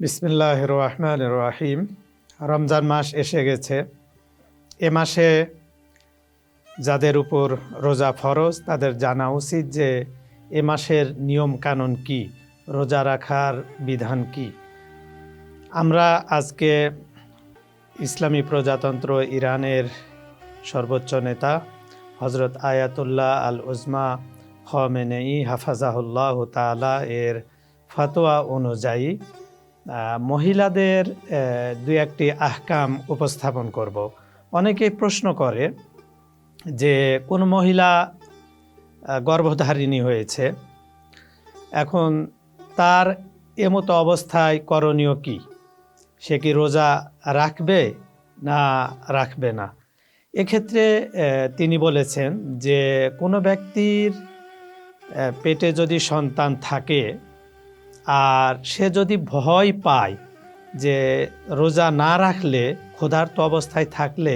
বিসমিল্লাহ রহমান রাহিম রমজান মাস এসে গেছে। এ মাসে যাদের উপর রোজা ফরজ, তাদের জানা উচিত যে এ মাসের নিয়ম কানুন কি, রোজা রাখার বিধান কি। আমরা আজকে ইসলামী প্রজাতন্ত্র ইরানের সর্বোচ্চ নেতা হজরত আয়াতুল্লাহ আল উজমা খমেনেই হাফাজাহুল্লাহ তালা এর ফতোয়া অনুযায়ী মহিলাদের দুই একটি আহকাম উপস্থাপন করব। অনেকেই প্রশ্ন করে যে কোন মহিলা গর্ভধারিণী হয়েছে, এখন তার এমতো অবস্থায় করণীয় কি? সে কি রোজা রাখবে না রাখবে না? এক্ষেত্রে তিনি বলেছেন যে কোনো ব্যক্তির পেটে যদি সন্তান থাকে আর সে যদি ভয় পায় যে রোজা না রাখলে, ক্ষুধার্ত অবস্থায় থাকলে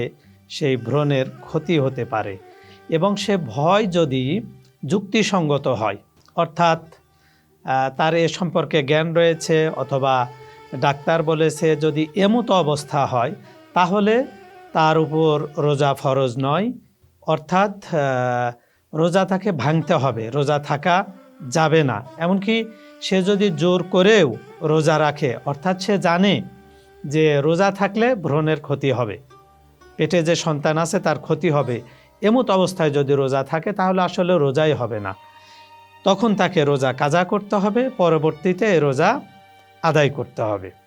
সেই ভ্রণের ক্ষতি হতে পারে এবং সে ভয় যদি যুক্তিসঙ্গত হয়, অর্থাৎ তার এ সম্পর্কে জ্ঞান রয়েছে অথবা ডাক্তার বলেছে যদি এমতো অবস্থা হয়, তাহলে তার উপর রোজা ফরজ নয়। অর্থাৎ রোজা তাকে ভাঙতে হবে, রোজা থাকা যাবে না। এমনকি সে যদি জোর করেও রোজা রাখে, অর্থাৎ সে জানে যে রোজা থাকলে ভ্রণের ক্ষতি হবে, পেটে যে সন্তান আছে তার ক্ষতি হবে। এমত অবস্থায় যদি রোজা থাকে, তাহলে আসলে রোজাই হবে না। তখন তাকে রোজা কাজা করতে হবে, পরবর্তীতে রোজা আদায় করতে হবে।